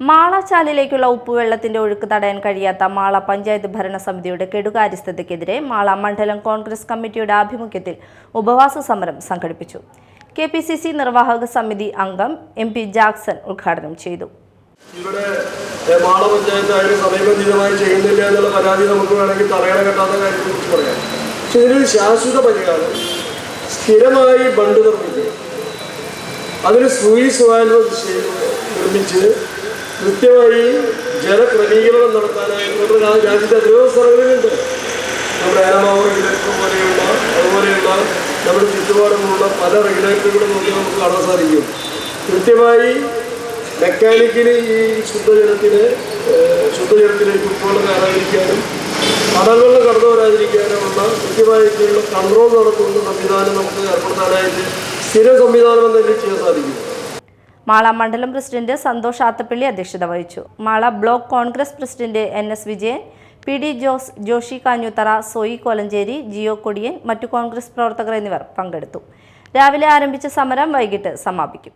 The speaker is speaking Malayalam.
മാള ഉപ്പുവെള്ളത്തിന്റെ ഒഴുക്ക് തടയാൻ കഴിയാത്ത മാള പഞ്ചായത്ത് ഭരണസമിതിയുടെ കെടുകാര്യസ്ഥതയ്ക്കെതിരെ മാള മണ്ഡലം കോൺഗ്രസ് കമ്മിറ്റിയുടെ ആഭിമുഖ്യത്തിൽ ഉപവാസ സമരം സംഘടിപ്പിച്ചു. കെ പി സി സി നിർവാഹക സമിതി അംഗം എം പി ജാക്സൺ ഉദ്ഘാടനം ചെയ്തു. ഇവിടെ മാള പഞ്ചായത്ത് അതിന് സമയബന്ധിതമായി ചെയ്യുന്നില്ല എന്നുള്ള പരാതി നമുക്ക് വേണമെങ്കിൽ തറയണ കെട്ടാത്ത കാര്യത്തെ കുറിച്ച് പറയാം. പക്ഷെ ഇതിനൊരു ശാശ്വത പരിഹാരം സ്ഥിരമായി ബണ്ട് നിർമ്മിക്കുക. അതിന് സൂയിസ് ചെയ്ത് നിർമ്മിച്ച് കൃത്യമായി ജലക്രമീകരണം നടത്താനായിട്ട് രാജ്യത്തെ എത്രയോ സ്ഥലങ്ങളിലുണ്ട്. നമ്മുടെ ഏലമാവ് റെഗുലേറ്റർ പോലെയുള്ള അതുപോലെയുള്ള നമ്മുടെ ചുറ്റുപാടുമുള്ള പല റെഗുലേറ്ററുകളും നോക്കി നമുക്ക് കാണാൻ സാധിക്കും. കൃത്യമായി മെക്കാനിക്കലി ഈ ശുദ്ധജലത്തിന് ശുദ്ധജലത്തിലേക്ക് ഉപ്പുകൾ കയറാതിരിക്കാനും കടകളിൽ കടന്നു വരാതിരിക്കാനുമുള്ള കൃത്യമായിട്ടുള്ള കൺട്രോൾ നടത്തുന്ന സംവിധാനം നമുക്ക് ഏർപ്പെടുത്താനായിട്ട് സ്ഥിര സംവിധാനം തന്നെ ചെയ്യാൻ സാധിക്കും. മാള മണ്ഡലം പ്രസിഡന്റ് സന്തോഷ് ആത്തപ്പള്ളി അധ്യക്ഷത വഹിച്ചു. Mala block Congress president N S Vijayan P D Jose Joshi Kanjuthara Soyi Kolanchery Geo Kodiyan മറ്റു കോൺഗ്രസ് പ്രവർത്തകർ എന്നിവർ പങ്കെടുത്തു. രാവിലെ ആരംഭിച്ച സമരം വൈകിട്ട് സമാപിക്കും.